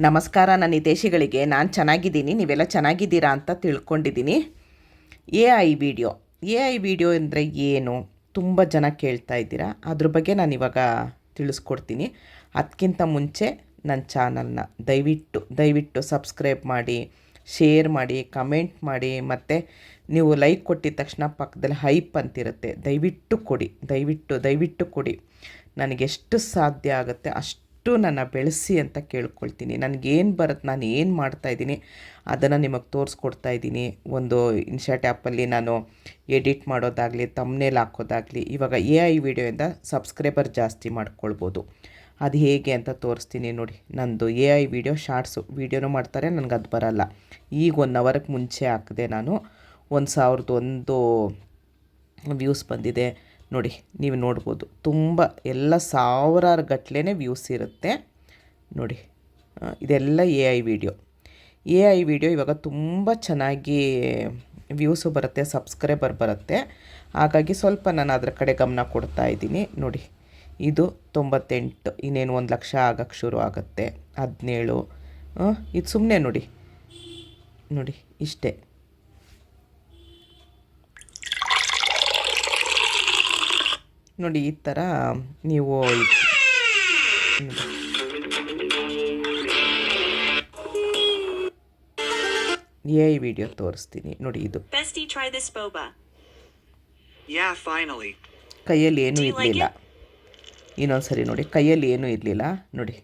ನಮಸ್ಕಾರ, ನನ್ನ ವಿದೇಶಿಗಳಿಗೆ ನಾನು ಚೆನ್ನಾಗಿದ್ದೀನಿ. ನೀವೆಲ್ಲ ಚೆನ್ನಾಗಿದ್ದೀರಾ ಅಂತ ತಿಳ್ಕೊಂಡಿದ್ದೀನಿ. A I video. A I video ಅಂದರೆ ಏನು? ತುಂಬ ಜನ ಕೇಳ್ತಾ ಇದ್ದೀರಾ. ಅದ್ರ ಬಗ್ಗೆ ನಾನು ಇವಾಗ ತಿಳಿಸ್ಕೊಡ್ತೀನಿ. ಅದಕ್ಕಿಂತ ಮುಂಚೆ ನನ್ನ ಚಾನಲ್ನ ದಯವಿಟ್ಟು ದಯವಿಟ್ಟು ಸಬ್ಸ್ಕ್ರೈಬ್ ಮಾಡಿ, ಶೇರ್ ಮಾಡಿ, ಕಮೆಂಟ್ ಮಾಡಿ, ಮತ್ತು ನೀವು ಲೈಕ್ ಕೊಟ್ಟಿದ ತಕ್ಷಣ ಪಕ್ಕದಲ್ಲಿ ಹೈಪ್ ಅಂತಿರುತ್ತೆ. ದಯವಿಟ್ಟು ಕೊಡಿ. ದಯವಿಟ್ಟು ದಯವಿಟ್ಟು ಕೊಡಿ. ನನಗೆಷ್ಟು ಸಾಧ್ಯ ಆಗುತ್ತೆ ಅಷ್ಟು ನನ್ನ ಬೆಳೆಸಿ ಅಂತ ಕೇಳ್ಕೊಳ್ತೀನಿ. ನನಗೇನು ಬರುತ್ತೆ ನಾನು ಏನು ಮಾಡ್ತಾ ಇದ್ದೀನಿ, ಅದನ್ನು ನಿಮಗೆ ತೋರಿಸ್ಕೊಡ್ತಾ ಇದ್ದೀನಿ. ಒಂದು ಇನ್ಶಾಟ್ ಆ್ಯಪಲ್ಲಿ ನಾನು ಎಡಿಟ್ ಮಾಡೋದಾಗಲಿ ತಮ್ಮನೇಲಿ ಹಾಕೋದಾಗಲಿ, ಇವಾಗ ಎ ಐ ವಿಡಿಯೋಯಿಂದ ಸಬ್ಸ್ಕ್ರೈಬರ್ ಜಾಸ್ತಿ ಮಾಡ್ಕೊಳ್ಬೋದು. ಅದು ಹೇಗೆ ಅಂತ ತೋರಿಸ್ತೀನಿ ನೋಡಿ. ನಂದು ಎ ಐ ವಿಡಿಯೋ ಶಾರ್ಟ್ಸು, ವೀಡಿಯೋನೂ ಮಾಡ್ತಾರೆ ನನಗೆ ಅದು ಬರಲ್ಲ. ಈಗ ಒನ್ ಅವರ್ಗೆ ಮುಂಚೆ ಹಾಕಿದೆ ನಾನು ಒಂದು ಸಾವಿರದ ಒಂದು ವ್ಯೂಸ್ ಬಂದಿದೆ. ನೋಡಿ, ನೀವು ನೋಡ್ಬೋದು, ತುಂಬ ಎಲ್ಲ ಸಾವಿರಾರು ಗಟ್ಲೆ ವ್ಯೂಸ್ ಇರುತ್ತೆ. ನೋಡಿ ಇದೆಲ್ಲ A I video A I video ಇವಾಗ ತುಂಬ ಚೆನ್ನಾಗಿ ವ್ಯೂಸು ಬರುತ್ತೆ, ಸಬ್ಸ್ಕ್ರೈಬರ್ ಬರುತ್ತೆ. ಹಾಗಾಗಿ ಸ್ವಲ್ಪ ನಾನು ಅದರ ಕಡೆ ಗಮನ ಕೊಡ್ತಾ ಇದ್ದೀನಿ. ನೋಡಿ, ಇದು ತೊಂಬತ್ತೆಂಟು, ಇನ್ನೇನು ಒಂದು ಲಕ್ಷ ಆಗಕ್ಕೆ ಶುರು ಆಗುತ್ತೆ, ಹದಿನೇಳು ಇದು ಸುಮ್ಮನೆ ನೋಡಿ. ನೋಡಿ, ಇಷ್ಟೇ. ನೋಡಿ ಈ ಥರ ನೀವು ಎ ಐ ವಿಡಿಯೋ ತೋರಿಸ್ತೀನಿ. ನೋಡಿ ಇದು. ಕೈಯಲ್ಲಿ ಏನೂ ಇರಲಿಲ್ಲ. ಇನ್ನೊಂದು ಸರಿ ನೋಡಿ ಕೈಯಲ್ಲಿ ಏನೂ ಇರಲಿಲ್ಲ. ನೋಡಿ.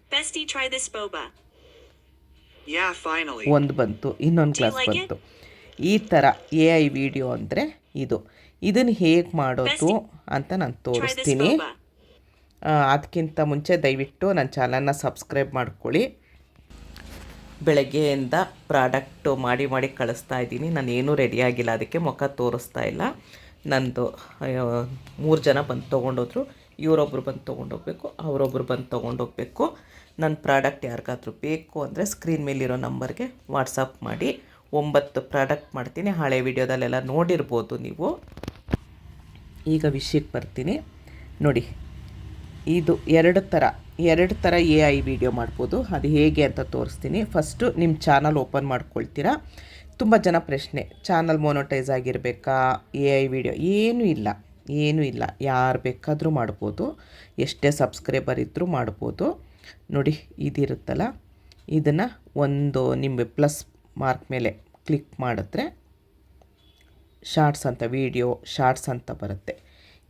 ಒಂದು ಬಂತು ಇನ್ನೊಂದು ಕ್ಲಾಸ್ ಬಂತು. ಈ ಥರ ಎ ಐ ವಿಡಿಯೋ ಅಂದರೆ ಇದು. ಇದನ್ನು ಹೇಗೆ ಮಾಡೋದು ಅಂತ ನಾನು ತೋರಿಸ್ತೀನಿ. ಅದಕ್ಕಿಂತ ಮುಂಚೆ ದಯವಿಟ್ಟು ನನ್ನ ಚಾನಲ್ನ ಸಬ್ಸ್ಕ್ರೈಬ್ ಮಾಡ್ಕೊಳ್ಳಿ. ಬೆಳಗ್ಗೆಯಿಂದ ಪ್ರಾಡಕ್ಟು ಮಾಡಿ ಮಾಡಿ ಕಳಿಸ್ತಾ ಇದ್ದೀನಿ. ನಾನು ಏನೂ ರೆಡಿ ಆಗಿಲ್ಲ. ಅದಕ್ಕೆ ಮುಖ ತೋರಿಸ್ತಾ ಇಲ್ಲ. ನಂದು ಮೂರು ಜನ ಬಂದು ತೊಗೊಂಡೋದ್ರು. ಇವರೊಬ್ರು ಬಂದು ತೊಗೊಂಡೋಗ್ಬೇಕು ಅವರೊಬ್ರು ಬಂದು ತೊಗೊಂಡೋಗ್ಬೇಕು. ನನ್ನ ಪ್ರಾಡಕ್ಟ್ ಯಾರಿಗಾದ್ರೂ ಬೇಕು ಅಂದರೆ ಸ್ಕ್ರೀನ್ ಮೇಲಿರೋ ನಂಬರ್ಗೆ ವಾಟ್ಸಪ್ ಮಾಡಿ. ಒಂಬತ್ತು ಪ್ರಾಡಕ್ಟ್ ಮಾಡ್ತೀನಿ. ಹಳೆ ವಿಡಿಯೋದಲ್ಲೆಲ್ಲ ನೋಡಿರ್ಬೋದು ನೀವು. ಈಗ ವಿಷಯಕ್ಕೆ ಬರ್ತೀನಿ. ನೋಡಿ, ಇದು ಎರಡು ಥರ ಎರಡು ಥರ ಎ ಐ ವಿಡಿಯೋ ಮಾಡ್ಬೋದು. ಅದು ಹೇಗೆ ಅಂತ ತೋರಿಸ್ತೀನಿ. ಫಸ್ಟು ನಿಮ್ಮ ಚಾನಲ್ ಓಪನ್ ಮಾಡ್ಕೊಳ್ತೀರಾ? ತುಂಬ ಜನ ಪ್ರಶ್ನೆ, ಚಾನಲ್ ಮೊನೋಟೈಸ್ ಆಗಿರಬೇಕಾ? ಎ ಐ ವಿಡಿಯೋ ಏನೂ ಇಲ್ಲ ಏನೂ ಇಲ್ಲ. ಯಾರು ಬೇಕಾದರೂ ಮಾಡ್ಬೋದು. ಎಷ್ಟೇ ಸಬ್ಸ್ಕ್ರೈಬರ್ ಇದ್ದರೂ ಮಾಡ್ಬೋದು. ನೋಡಿ, ಇದಿರುತ್ತಲ್ಲ? ಇದನ್ನು ಒಂದು ನಿಮ್ಮ ಪ್ಲಸ್ ಮಾರ್ಕ್ ಮೇಲೆ ಕ್ಲಿಕ್ ಮಾಡಿದ್ರೆ ಶಾರ್ಟ್ಸ್ ಅಂತ ವಿಡಿಯೋ, ಶಾರ್ಟ್ಸ್ ಅಂತ ಬರುತ್ತೆ.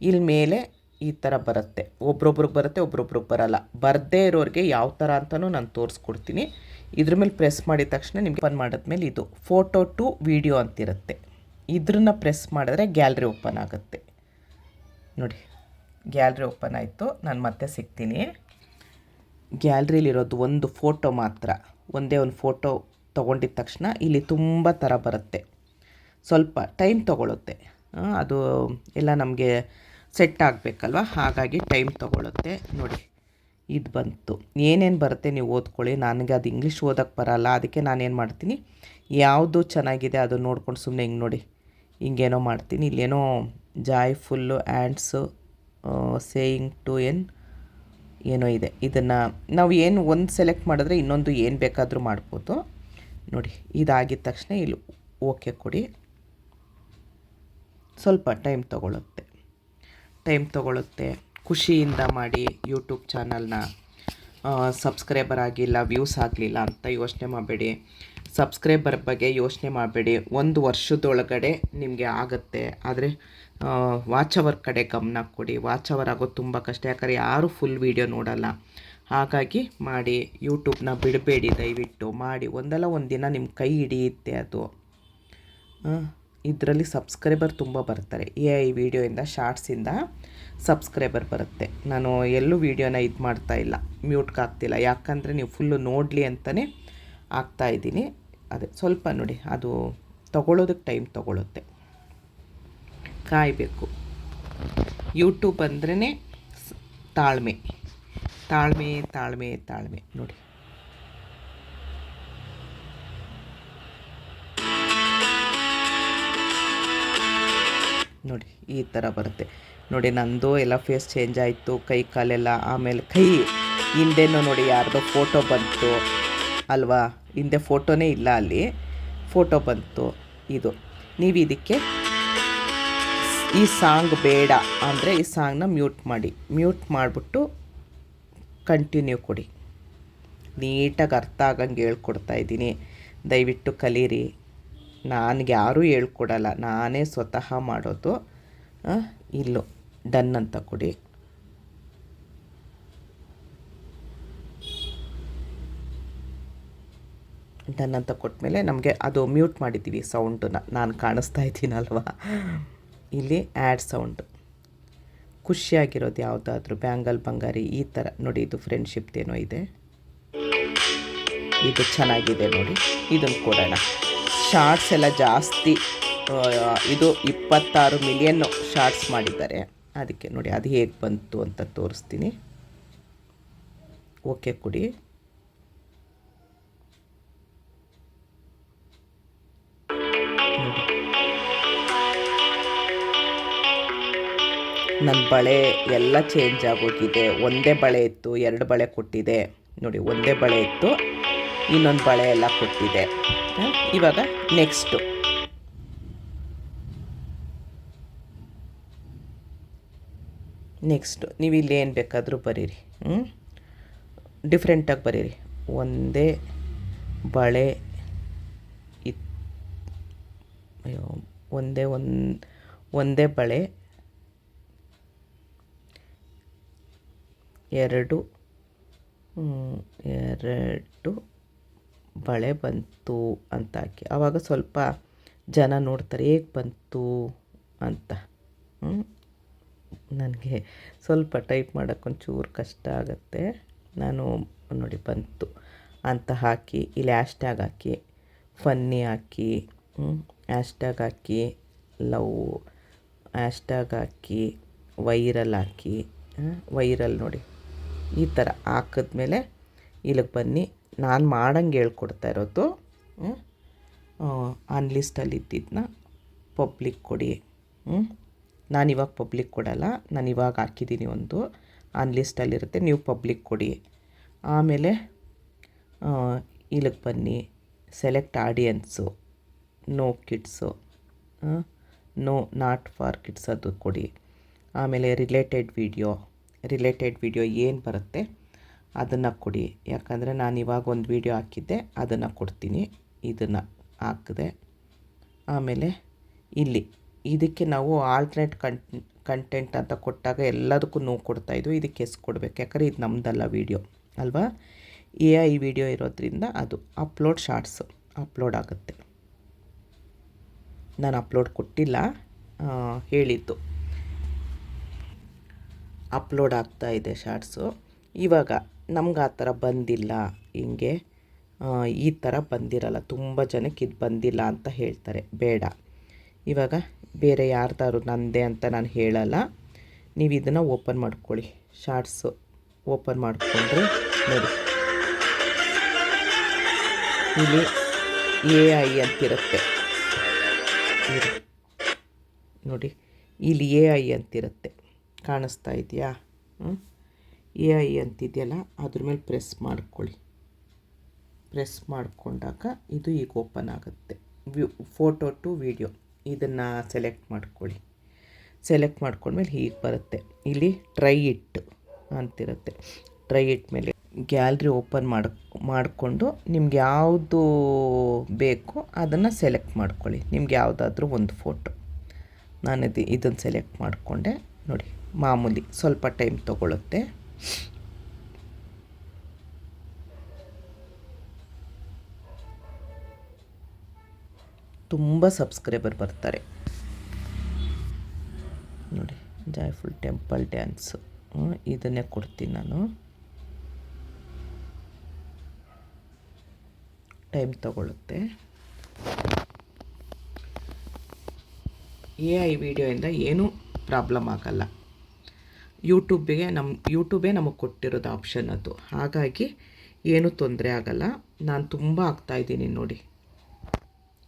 ಇಲ್ಲಿ ಮೇಲೆ ಈ ಥರ ಬರುತ್ತೆ. ಒಬ್ರೊಬ್ರಿಗೆ ಬರುತ್ತೆ, ಒಬ್ರೊಬ್ರಿಗೆ ಬರಲ್ಲ. ಬರದೇ ಇರೋರಿಗೆ ಯಾವ ಥರ ಅಂತಲೂ ನಾನು ತೋರಿಸ್ಕೊಡ್ತೀನಿ. ಇದ್ರ ಮೇಲೆ ಪ್ರೆಸ್ ಮಾಡಿದ ತಕ್ಷಣ ನಿಮ್ಗೆ ಓಪನ್ ಮಾಡಿದ್ಮೇಲೆ ಇದು ಫೋಟೋ ಟು ವಿಡಿಯೋ ಅಂತಿರುತ್ತೆ. ಇದ್ರನ್ನ ಪ್ರೆಸ್ ಮಾಡಿದ್ರೆ ಗ್ಯಾಲ್ರಿ ಓಪನ್ ಆಗುತ್ತೆ. ನೋಡಿ ಗ್ಯಾಲ್ರಿ ಓಪನ್ ಆಯಿತು. ನಾನು ಮತ್ತೆ ಸಿಗ್ತೀನಿ. ಗ್ಯಾಲ್ರಿಲಿರೋದು ಒಂದು ಫೋಟೋ ಮಾತ್ರ. ಒಂದೇ ಒಂದು ಫೋಟೋ ತೊಗೊಂಡಿದ ತಕ್ಷಣ ಇಲ್ಲಿ ತುಂಬ ಥರ ಬರುತ್ತೆ. ಸ್ವಲ್ಪ ಟೈಮ್ ತೊಗೊಳುತ್ತೆ. ಅದು ಎಲ್ಲ ನಮಗೆ ಸೆಟ್ ಆಗಬೇಕಲ್ವ? ಹಾಗಾಗಿ ಟೈಮ್ ತೊಗೊಳುತ್ತೆ. ನೋಡಿ, ಇದು ಬಂತು. ಏನೇನು ಬರುತ್ತೆ ನೀವು ಓದ್ಕೊಳ್ಳಿ. ನನಗೆ ಅದು ಇಂಗ್ಲೀಷ್ ಓದೋಕ್ಕೆ ಬರಲ್ಲ. ಅದಕ್ಕೆ ನಾನೇನು ಮಾಡ್ತೀನಿ? ಯಾವುದು ಚೆನ್ನಾಗಿದೆ ಅದು ನೋಡ್ಕೊಂಡು ಸುಮ್ಮನೆ ಹಿಂಗೆ ನೋಡಿ. ಹಿಂಗೇನೋ ಮಾಡ್ತೀನಿ. ಇಲ್ಲೇನೋ ಜಾಯ್ ಫುಲ್ಲು ಆ್ಯಂಡ್ಸು ಸೇಯಿಂಗ್ ಟು ಎನ್ ಏನೋ ಇದೆ. ಇದನ್ನು ನಾವು ಏನು ಒಂದು ಸೆಲೆಕ್ಟ್ ಮಾಡಿದ್ರೆ ಇನ್ನೊಂದು ಏನು ಬೇಕಾದರೂ ಮಾಡ್ಬೋದು. ನೋಡಿ ಇದಾಗಿದ ತಕ್ಷಣ ಇಲ್ಲಿ ಓಕೆ ಕೊಡಿ. ಸ್ವಲ್ಪ ಟೈಮ್ ತೊಗೊಳುತ್ತೆ. ಟೈಮ್ ತೊಗೊಳುತ್ತೆ. ಖುಷಿಯಿಂದ ಮಾಡಿ ಯೂಟ್ಯೂಬ್ ಚಾನಲ್ನ ಸಬ್ಸ್ಕ್ರೈಬರ್ ಆಗಿಲ್ಲ ವ್ಯೂಸ್ ಆಗಲಿಲ್ಲ ಅಂತ ಯೋಚನೆ ಮಾಡಬೇಡಿ. ಸಬ್ಸ್ಕ್ರೈಬರ್ ಬಗ್ಗೆ ಯೋಚನೆ ಮಾಡಬೇಡಿ. ಒಂದು ವರ್ಷದೊಳಗಡೆ ನಿಮಗೆ ಆಗುತ್ತೆ. ಆದರೆ ವಾಚ್ ಅವರ್ ಕಡೆ ಗಮನ ಕೊಡಿ. ವಾಚ್ ಅವರ್ ಆಗೋದು ತುಂಬ ಕಷ್ಟ. ಯಾಕಂದರೆ ಯಾರೂ ಫುಲ್ ವೀಡಿಯೋ ನೋಡಲ್ಲ. ಹಾಗಾಗಿ ಮಾಡಿ ಯೂಟ್ಯೂಬ್ನ ಬಿಡಬೇಡಿ ದಯವಿಟ್ಟು. ಮಾಡಿ ಒಂದಲ್ಲ ಒಂದು ದಿನ ನಿಮ್ಮ ಕೈ ಹಿಡಿಯುತ್ತೆ ಅದು. ಇದರಲ್ಲಿ ಸಬ್ಸ್ಕ್ರೈಬರ್ ತುಂಬ ಬರ್ತಾರೆ. ಎ ಐ ವಿಡಿಯೋಯಿಂದ, ಶಾರ್ಟ್ಸಿಂದ ಸಬ್ಸ್ಕ್ರೈಬರ್ ಬರುತ್ತೆ. ನಾನು ಎಲ್ಲೂ ವೀಡಿಯೋನ ಇದು ಮಾಡ್ತಾ ಇಲ್ಲ. ಮ್ಯೂಟ್ಗೆ ಆಗ್ತಿಲ್ಲ ಯಾಕಂದರೆ ನೀವು ಫುಲ್ಲು ನೋಡಲಿ ಅಂತಲೇ ಆಗ್ತಾ ಇದ್ದೀನಿ. ಅದೇ, ಸ್ವಲ್ಪ ನೋಡಿ, ಅದು ತಗೊಳ್ಳೋದಕ್ಕೆ ಟೈಮ್ ತಗೊಳುತ್ತೆ. ಕಾಯಬೇಕು. ಯೂಟ್ಯೂಬ್ ಅಂದ್ರೇ ತಾಳ್ಮೆ. ತಾಳ್ಮೆ ತಾಳ್ಮೆ ತಾಳ್ಮೆ. ನೋಡಿ. ನೋಡಿ, ಈ ಥರ ಬರುತ್ತೆ. ನೋಡಿ, ನಂದು ಎಲ್ಲ ಫೇಸ್ ಚೇಂಜ್ ಆಯಿತು. ಕೈ, ಕಾಲೆಲ್ಲ ಆಮೇಲೆ ಕೈ ಹಿಂದೆನೂ ನೋಡಿ, ಯಾರ್ದೋ ಫೋಟೋ ಬಂತು. ಅಲ್ವಾ? ಹಿಂದೆ ಫೋಟೋನೇ ಇಲ್ಲ ಅಲ್ಲಿ. ಫೋಟೋ ಬಂತು. ಇದು. ನೀವು ಇದಕ್ಕೆ ಈ ಸಾಂಗ್ ಬೇಡ. ಅಂದರೆ ಈ ಸಾಂಗ್ನ ಮ್ಯೂಟ್ ಮಾಡಿ. ಮ್ಯೂಟ್ ಮಾಡಿಬಿಟ್ಟು ಕಂಟಿನ್ಯೂ ಕೊಡಿ. ನೀಟಾಗಿ ಅರ್ಥ ಆಗಂಗೆ ಹೇಳ್ಕೊಡ್ತಾ ಇದ್ದೀನಿ. ದಯವಿಟ್ಟು ಕಲೀರಿ. ನನಗೆ ಯಾರೂ ಹೇಳ್ಕೊಡಲ್ಲ. ನಾನೇ ಸ್ವತಃ ಮಾಡೋದು. ಇಲ್ಲೋ. ಡನ್ ಅಂತ ಕೊಡಿ. ಡನ್ ಅಂತ ಕೊಟ್ಟಮೇಲೆ ನಮಗೆ ಅದು ಮ್ಯೂಟ್ ಮಾಡಿದ್ದೀವಿ ಸೌಂಡನ್ನ. ನಾನು ಕಾಣಿಸ್ತಾ ಇದ್ದೀನಲ್ವಾ? ಇಲ್ಲಿ ಆ್ಯಡ್ ಸೌಂಡು. ಖುಷಿಯಾಗಿರೋದು ಯಾವುದಾದ್ರೂ ಬ್ಯಾಂಗಲ್ ಬಂಗಾರಿ ಈ ಥರ ನೋಡಿ, ಇದು ಫ್ರೆಂಡ್ಶಿಪ್ ಏನೋ ಇದೆ. ಇದು ಚೆನ್ನಾಗಿದೆ ನೋಡಿ. ಇದನ್ನು ಕೊಡೋಣ. ಶಾರ್ಟ್ಸ್ ಎಲ್ಲ ಜಾಸ್ತಿ ಇದು ಇಪ್ಪತ್ತಾರು ಮಿಲಿಯನ್ ಶಾರ್ಟ್ಸ್ ಮಾಡಿದ್ದಾರೆ. ಅದಕ್ಕೆ ನೋಡಿ, ಅದು ಹೇಗೆ ಬಂತು ಅಂತ ತೋರಿಸ್ತೀನಿ. ಓಕೆ ಕೊಡಿ. ನನ್ನ ಬಳೆ ಎಲ್ಲ ಚೇಂಜ್ ಆಗೋಗಿದೆ. ಒಂದೇ ಬಳೆ ಇತ್ತು, ಎರಡು ಬಳೆ ಕೊಟ್ಟಿದೆ. ನೋಡಿ, ಒಂದೇ ಬಳೆ ಇತ್ತು, ಇನ್ನೊಂದು ಬಳೆ ಎಲ್ಲ ಕೊಟ್ಟಿದೆ. ಇವಾಗ ನೆಕ್ಸ್ಟು ನೆಕ್ಸ್ಟು ನೀವು ಇಲ್ಲಿ ಏನು ಬೇಕಾದರೂ ಬರೀರಿ. ಹ್ಞೂ ಡಿಫ್ರೆಂಟಾಗಿ ಬರೀರಿ. ಒಂದೇ ಬಳೆ ಇತ್ತು ಅಯ್ಯೋ, ಒಂದೇ ಒಂದು ಒಂದೇ ಬಳೆ ಎರಡು. ಎರಡು. ಬಳೆ ಬಂತು ಅಂತ ಹಾಕಿ. ಆವಾಗ ಸ್ವಲ್ಪ ಜನ ನೋಡ್ತಾರೆ, ಹೇಗೆ ಬಂತು ಅಂತ. ನನಗೆ ಸ್ವಲ್ಪ ಟೈಪ್ ಮಾಡೋಕ್ಕೊಂಚೂರು ಕಷ್ಟ ಆಗುತ್ತೆ. ನಾನು ನೋಡಿ ಬಂತು ಅಂತ ಹಾಕಿ, ಇಲ್ಲಿ ಹ್ಯಾಶ್ಟ್ಯಾಗ್ ಹಾಕಿ, ಫನ್ನಿ ಹಾಕಿ ಹ್ಯಾಶ್ಟ್ಯಾಗ್ ಹಾಕಿ, ಲವ್, ಹ್ಯಾಶ್ಟ್ಯಾಗ್ ಹಾಕಿ, ವೈರಲ್ ಹಾಕಿ ವೈರಲ್ ನೋಡಿ. ಈ ಥರ ಹಾಕಿದ್ಮೇಲೆ ಇಲ್ಲಿಗೆ ಬನ್ನಿ. ನಾನು ಮಾಡಂಗೆ ಹೇಳ್ಕೊಡ್ತಾ ಇರೋದು. ಆನ್ ಲಿಸ್ಟಲ್ಲಿ ಇದ್ದಿದ್ದನ್ನ ಪಬ್ಲಿಕ್ ಕೊಡಿ. ಹ್ಞೂ ನಾನು ಇವಾಗ ಪಬ್ಲಿಕ್ ಕೊಡಲ್ಲ. ನಾನು ಇವಾಗ ಹಾಕಿದ್ದೀನಿ ಒಂದು. ಆನ್ ಲಿಸ್ಟಲ್ಲಿರುತ್ತೆ ನೀವು ಪಬ್ಲಿಕ್ ಕೊಡಿ. ಆಮೇಲೆ ಇಲ್ಲಿಗೆ ಬನ್ನಿ. Select audience. No kids. No not for kids ಅದು ಕೊಡಿ. ಆಮೇಲೆ ರಿಲೇಟೆಡ್ ವಿಡಿಯೋ. ರಿಲೇಟೆಡ್ ವಿಡಿಯೋ ಏನು ಬರುತ್ತೆ ಅದನ್ನು ಕೊಡಿ. ಯಾಕಂದರೆ ನಾನು ಇವಾಗ ಒಂದು ವಿಡಿಯೋ ಹಾಕಿದ್ದೆ, ಅದನ್ನು ಕೊಡ್ತೀನಿ. ಇದನ್ನು ಹಾಕಿದೆ. ಆಮೇಲೆ ಇಲ್ಲಿ, ಇದಕ್ಕೆ ನಾವು ಆಲ್ಟ್ರೇಟ್ ಕಂಟ್ ಕಂಟೆಂಟ್ ಅಂತ ಕೊಟ್ಟಾಗ ಎಲ್ಲದಕ್ಕೂ ನೋವು ಕೊಡ್ತಾಯಿದ್ವು ಇದಕ್ಕೆ ಎಸ್ ಕೊಡಬೇಕು. ಯಾಕಂದರೆ ಇದು ನಮ್ಮದಲ್ಲ ವೀಡಿಯೋ, ಅಲ್ವಾ? ಎ ಐ ವಿಡಿಯೋ ಇರೋದ್ರಿಂದ ಅದು ಅಪ್ಲೋಡ್ ಶಾರ್ಟ್ಸು ಅಪ್ಲೋಡ್ ಆಗುತ್ತೆ. ನಾನು ಅಪ್ಲೋಡ್ ಕೊಟ್ಟಿಲ್ಲ ಹೇಳಿದ್ದು. ಅಪ್ಲೋಡ್ ಆಗ್ತಾ ಇದೆ ಶಾರ್ಟ್ಸು. ಇವಾಗ ನಮ್ಗೆ ಆ ಥರ ಬಂದಿಲ್ಲ. ಹಿಂಗೆ ಈ ಥರ ಬಂದಿರಲ್ಲ. ತುಂಬ ಜನಕ್ಕೆ ಇದು ಬಂದಿಲ್ಲ ಅಂತ ಹೇಳ್ತಾರೆ. ಬೇಡ. ಇವಾಗ ಬೇರೆ ಯಾರ್ದಾದ್ರು ನಂದೇ ಅಂತ ನಾನು ಹೇಳಲ್ಲ. ನೀವು ಇದನ್ನು ಓಪನ್ ಮಾಡ್ಕೊಳ್ಳಿ. ಶಾರ್ಟ್ಸು ಓಪನ್ ಮಾಡಿಕೊಂಡ್ರೆ ನೋಡಿ. ಇಲ್ಲಿ ಎ ಐ ಅಂತಿರುತ್ತೆ. ನೋಡಿ. ಇಲ್ಲಿ ಎ ಐ ಅಂತಿರುತ್ತೆ. ಕಾಣಿಸ್ತಾ ಇದೆಯಾ? ಎ ಐ ಅಂತಿದೆಯಲ್ಲ, ಅದ್ರ ಮೇಲೆ ಪ್ರೆಸ್ ಮಾಡ್ಕೊಳ್ಳಿ. ಪ್ರೆಸ್ ಮಾಡಿಕೊಂಡಾಗ ಇದು ಈಗ ಓಪನ್ ಆಗುತ್ತೆ. View, photo to video. ಇದನ್ನು ಸೆಲೆಕ್ಟ್ ಮಾಡ್ಕೊಳ್ಳಿ. ಸೆಲೆಕ್ಟ್ ಮಾಡ್ಕೊಂಡ್ಮೇಲೆ ಹೀಗೆ ಬರುತ್ತೆ. ಇಲ್ಲಿ ಟ್ರೈ ಇಟ್ ಅಂತಿರುತ್ತೆ. ಟ್ರೈ ಇಟ್ ಮೇಲೆ ಗ್ಯಾಲ್ರಿ ಓಪನ್ ಮಾಡಿ, ಮಾಡಿಕೊಂಡು ನಿಮ್ಗೆ ಯಾವುದು ಬೇಕು ಅದನ್ನು ಸೆಲೆಕ್ಟ್ ಮಾಡ್ಕೊಳ್ಳಿ. ನಿಮ್ಗೆ ಯಾವುದಾದ್ರೂ ಒಂದು ಫೋಟೋ. ನಾನು ಇದು ಇದನ್ನು ಸೆಲೆಕ್ಟ್ ಮಾಡಿಕೊಂಡೆ, ನೋಡಿ. ಮಾಮೂಲಿ ಸ್ವಲ್ಪ ಟೈಮ್ ತಗೊಳ್ಳುತ್ತೆ ತುಂಬ ಸಬ್ಸ್ಕ್ರೈಬರ್ ಬರ್ತಾರೆ. ನೋಡಿ ಜಾಯ್ಫುಲ್ ಟೆಂಪಲ್ ಡ್ಯಾನ್ಸು ಇದನ್ನೇ ಕೊಡ್ತೀನಿ ನಾನು. ಟೈಮ್ ತಗೊಳ್ಳುತ್ತೆ ಎ ಐ ವಿಡಿಯೋಯಿಂದ ಏನೂ ಪ್ರಾಬ್ಲಮ್ ಆಗಲ್ಲ. ಯೂಟ್ಯೂಬಿಗೆ ನಮ್ಮ ಯೂಟ್ಯೂಬೇ ನಮಗೆ ಕೊಟ್ಟಿರೋದು ಆಪ್ಷನ್ ಅದು. ಹಾಗಾಗಿ ಏನೂ ತೊಂದರೆ ಆಗಲ್ಲ. ನಾನು ತುಂಬ ಆಗ್ತಾಯಿದ್ದೀನಿ ನೋಡಿ.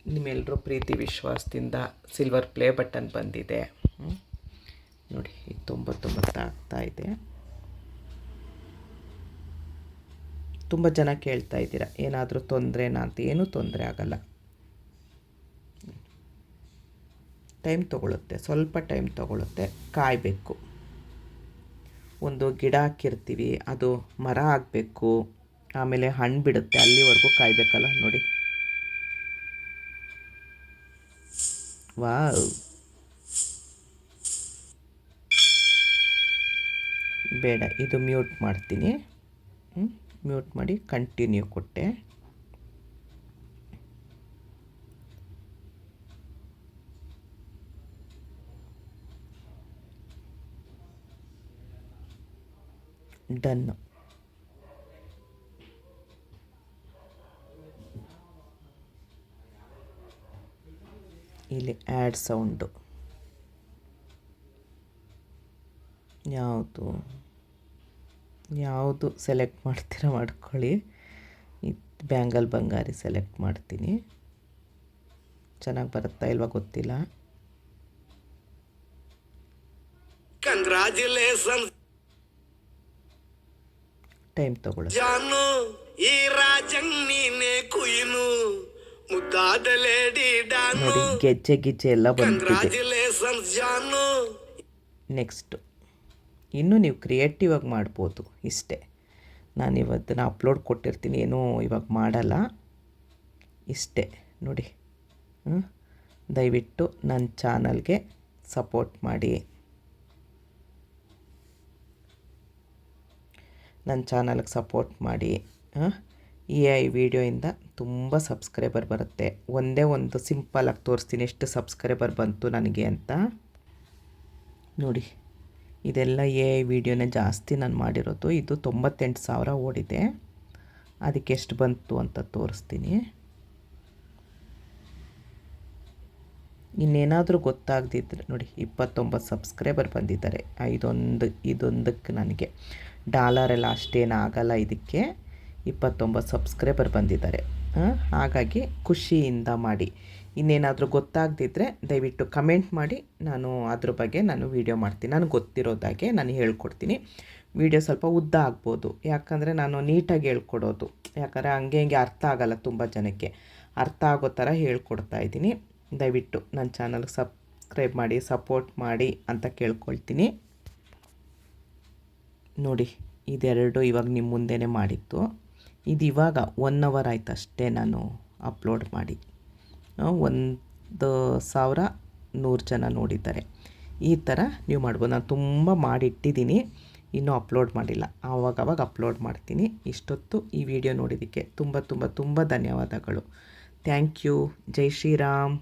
ನಿಮ್ಮೆಲ್ಲರೂ ಪ್ರೀತಿ ವಿಶ್ವಾಸದಿಂದ ಸಿಲ್ವರ್ ಪ್ಲೇ ಬಟನ್ ಬಂದಿದೆ. ನೋಡಿ ಈಗ ತೊಂಬತ್ತೊಂಬತ್ತು ಇದೆ. ತುಂಬ ಜನ ಕೇಳ್ತಾ ಇದ್ದೀರಾ, ಏನಾದರೂ ತೊಂದರೆನಾ ಅಂತ? ಏನೂ ತೊಂದರೆ ಆಗಲ್ಲ. ಟೈಮ್ ತೊಗೊಳುತ್ತೆ, ಸ್ವಲ್ಪ ಟೈಮ್ ತೊಗೊಳುತ್ತೆ, ಕಾಯಬೇಕು. ಒಂದು ಗಿಡ ಹಾಕಿರ್ತೀವಿ, ಅದು ಮರ ಆಗಬೇಕು. ಆಮೇಲೆ ಹಣ್ಣು ಬಿಡುತ್ತೆ, ಅಲ್ಲಿವರೆಗೂ ಕಾಯಬೇಕಲ್ಲ ನೋಡಿ. ವಾವ್. ಬೇಡ, ಇದು ಮ್ಯೂಟ್ ಮಾಡ್ತೀನಿ. ಮ್ಯೂಟ್ ಮಾಡಿ ಕಂಟಿನ್ಯೂ ಕೊಟ್ಟೆ. ಡನ್ನು ಇಲ್ಲಿ ಆ್ಯಡ್ ಸೌಂಡು. ಯಾವುದು? ಯಾವುದು ಸೆಲೆಕ್ಟ್ ಮಾಡ್ತೀರ ಮಾಡ್ಕೊಳ್ಳಿ. ಇದು ಬ್ಯಾಂಗಲ್ ಬಂಗಾರಿ ಸೆಲೆಕ್ಟ್ ಮಾಡ್ತೀನಿ. ಚೆನ್ನಾಗಿ ಬರುತ್ತಾ ಇಲ್ವಾ ಗೊತ್ತಿಲ್ಲ. ಕಂಗ್ರಾಚುಲೇಷನ್ ಟೈಮ್ ತಗೊಳ್ಳೋಣ ಜಾನು ಈ ರಾಜಂಗ್ ನೀನೆ ಕುಯ್ನು ಮುದ್ದಾದ ಲೇಡಿ ಡಾನು ನೋಡಿ ಗೆಜ್ಜೆ ಗಿಜ್ಜೆ ಎಲ್ಲ ಬಂದ್ರೆ ಜಾನು. ನೆಕ್ಸ್ಟು ಇನ್ನೂ ನೀವು ಕ್ರಿಯೇಟಿವ್ ಆಗಿ ಮಾಡ್ಬೋದು ಇಷ್ಟೇ. ನಾನು ಇವತ್ತನ್ನು ಅಪ್ಲೋಡ್ ಕೊಟ್ಟಿರ್ತೀನಿ ಏನೂ ಇವಾಗ ಮಾಡಲ್ಲ. ಇಷ್ಟೇ ನೋಡಿ. ಹ್ಞೂ ದಯವಿಟ್ಟು ನನ್ನ ಚಾನಲ್ಗೆ ಸಪೋರ್ಟ್ ಮಾಡಿ. ನನ್ನ ಚಾನಲ್ಗೆ ಸಪೋರ್ಟ್ ಮಾಡಿ ಈ ಐ ವಿಡಿಯೋಯಿಂದ ತುಂಬ ಸಬ್ಸ್ಕ್ರೈಬರ್ ಬರುತ್ತೆ. ಒಂದೇ ಒಂದು ಸಿಂಪಲಾಗಿ ತೋರಿಸ್ತೀನಿ ಎಷ್ಟು ಸಬ್ಸ್ಕ್ರೈಬರ್ ಬಂತು ನನಗೆ ಅಂತ. ನೋಡಿ, ಇದೆಲ್ಲ ಎ ಐ ವಿಡಿಯೋನೇ ಜಾಸ್ತಿ ನಾನು ಮಾಡಿರೋದು. ಇದು ತೊಂಬತ್ತೆಂಟು ಸಾವಿರ ಓಡಿದೆ. ಅದಕ್ಕೆ ಎಷ್ಟು ಬಂತು ಅಂತ ತೋರಿಸ್ತೀನಿ. ಇನ್ನೇನಾದರೂ ಗೊತ್ತಾಗದಿದ್ರೆ, ನೋಡಿ, ಇಪ್ಪತ್ತೊಂಬತ್ತು ಸಬ್ಸ್ಕ್ರೈಬರ್ ಬಂದಿದ್ದಾರೆ. ಇದೊಂದು, ಇದೊಂದಕ್ಕೆ ನನಗೆ. ಡಾಲರ್ ಎಲ್ಲ ಅಷ್ಟೇನು ಆಗಲ್ಲ ಇದಕ್ಕೆ. ಇಪ್ಪತ್ತೊಂಬತ್ತು ಸಬ್ಸ್ಕ್ರೈಬರ್ ಬಂದಿದ್ದಾರೆ. ಹಾಗಾಗಿ ಖುಷಿಯಿಂದ ಮಾಡಿ. ಇನ್ನೇನಾದರೂ ಗೊತ್ತಾಗದಿದ್ದರೆ ದಯವಿಟ್ಟು ಕಮೆಂಟ್ ಮಾಡಿ. ನಾನು ಅದ್ರ ಬಗ್ಗೆ ನಾನು ವೀಡಿಯೋ ಮಾಡ್ತೀನಿ. ನನಗೆ ಗೊತ್ತಿರೋದಾಗೆ ನಾನು ಹೇಳ್ಕೊಡ್ತೀನಿ. ವೀಡಿಯೋ ಸ್ವಲ್ಪ ಉದ್ದ ಆಗ್ಬೋದು. ಯಾಕಂದರೆ ನಾನು ನೀಟಾಗಿ ಹೇಳ್ಕೊಡೋದು. ಯಾಕಂದರೆ ಹಂಗೆ ಹಿಂಗೆ ಅರ್ಥ ಆಗಲ್ಲ ತುಂಬ ಜನಕ್ಕೆ. ಅರ್ಥ ಆಗೋ ಥರ ಹೇಳ್ಕೊಡ್ತಾ ಇದ್ದೀನಿ. ದಯವಿಟ್ಟು ನನ್ನ ಚಾನಲ್ಗೆ ಸಬ್ಸ್ಕ್ರೈಬ್ ಮಾಡಿ, ಸಪೋರ್ಟ್ ಮಾಡಿ ಅಂತ ಕೇಳ್ಕೊಳ್ತೀನಿ. ನೋಡಿ, ಇದೆರಡು ಇವಾಗ ನಿಮ್ಮ ಮುಂದೆನೇ ಮಾಡಿತ್ತು ಇದು ಇವಾಗ ಒನ್ ಅವರ್ ಆಯ್ತು ಅಷ್ಟೇ ನಾನು ಅಪ್ಲೋಡ್ ಮಾಡಿ. ಒಂದು ಸಾವಿರ ನೂರು ಜನ ನೋಡಿದ್ದಾರೆ. ಈ ಥರ ನೀವು ಮಾಡ್ಬೋದು. ನಾನು ತುಂಬ ಮಾಡಿಟ್ಟಿದ್ದೀನಿ. ಇನ್ನೂ ಅಪ್ಲೋಡ್ ಮಾಡಿಲ್ಲ. ಆವಾಗವಾಗ ಅಪ್ಲೋಡ್ ಮಾಡ್ತೀನಿ. ಇಷ್ಟೊತ್ತು ಈ ವಿಡಿಯೋ ನೋಡಿದ್ದಕ್ಕೆ ತುಂಬ ತುಂಬ ತುಂಬ ಧನ್ಯವಾದಗಳು. ಥ್ಯಾಂಕ್ ಯು ಜೈ ಶ್ರೀರಾಮ್.